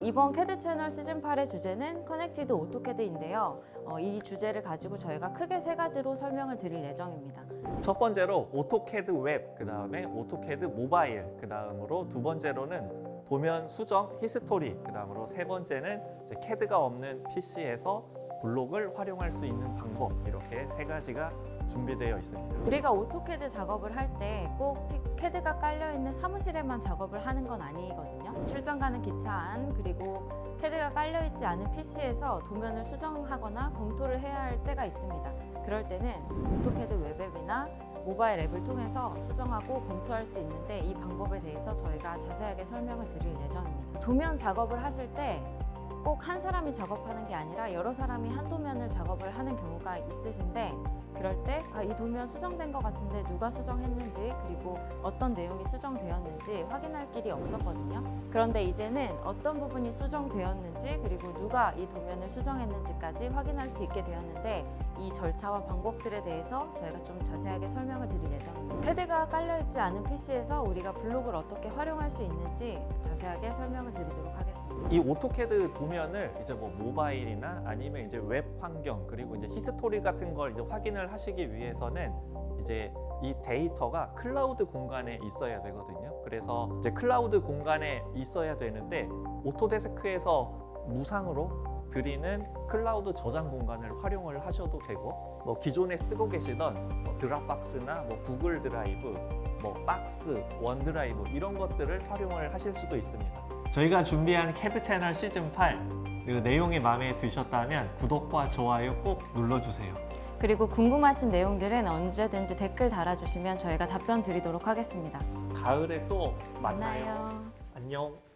이번 캐드 채널 시즌 8의 주제는 커넥티드 오토캐드인데요. 어, 이 주제를 가지고 저희가 크게 세 가지로 설명을 드릴 예정입니다. 첫 번째로 오토캐드 웹, 그 다음에 오토캐드 모바일, 그 다음으로 두 번째로는 도면 수정 히스토리, 그 다음으로 세 번째는 캐드가 없는 PC에서 블록을 활용할 수 있는 방법 이렇게 세 가지가 준비되어 있습니다. 우리가 오토캐드 작업을 할 때 꼭 캐드가 깔려 있는 사무실에만 작업을 하는 건 아니거든요. 출장 가는 기차 안 그리고 캐드가 깔려 있지 않은 PC에서 도면을 수정하거나 검토를 해야 할 때가 있습니다. 그럴 때는 오토캐드 웹앱이나 모바일 앱을 통해서 수정하고 검토할 수 있는데 이 방법에 대해서 저희가 자세하게 설명을 드릴 예정입니다. 도면 작업을 하실 때 꼭 한 사람이 작업하는 게 아니라 여러 사람이 한 도면을 작업을 하는 경우가 있으신데 그럴 때 아, 이 도면 수정된 것 같은데 누가 수정했는지 그리고 어떤 내용이 수정되었는지 확인할 길이 없었거든요. 그런데 이제는 어떤 부분이 수정되었는지 그리고 누가 이 도면을 수정했는지까지 확인할 수 있게 되었는데 이 절차와 방법들에 대해서 저희가 좀 자세하게 설명을 드릴 예정입니다. 패드가 깔려있지 않은 PC에서 우리가 블록을 어떻게 활용할 수 있는지 자세하게 설명을 드리도록 하겠습니다. 이 오토캐드 도면 을 이제 뭐 모바일이나 아니면 이제 웹 환경 그리고 이제 히스토리 같은 걸 이제 확인을 하시기 위해서는 이제 이 데이터가 클라우드 공간에 있어야 되거든요. 그래서 이제 클라우드 공간에 있어야 되는데 오토데스크에서 무상으로 드리는 클라우드 저장 공간을 활용을 하셔도 되고 뭐 기존에 쓰고 계시던 뭐 드랍박스나 뭐 구글 드라이브, 뭐 박스, 원드라이브 이런 것들을 활용을 하실 수도 있습니다. 저희가 준비한 캐드 채널 시즌 8그 내용이 마음에 드셨다면 구독과 좋아요 꼭 눌러주세요. 그리고 궁금하신 내용들은 언제든지 댓글 달아주시면 저희가 답변 드리도록 하겠습니다. 가을에 또 만나요. 만나요. 안녕.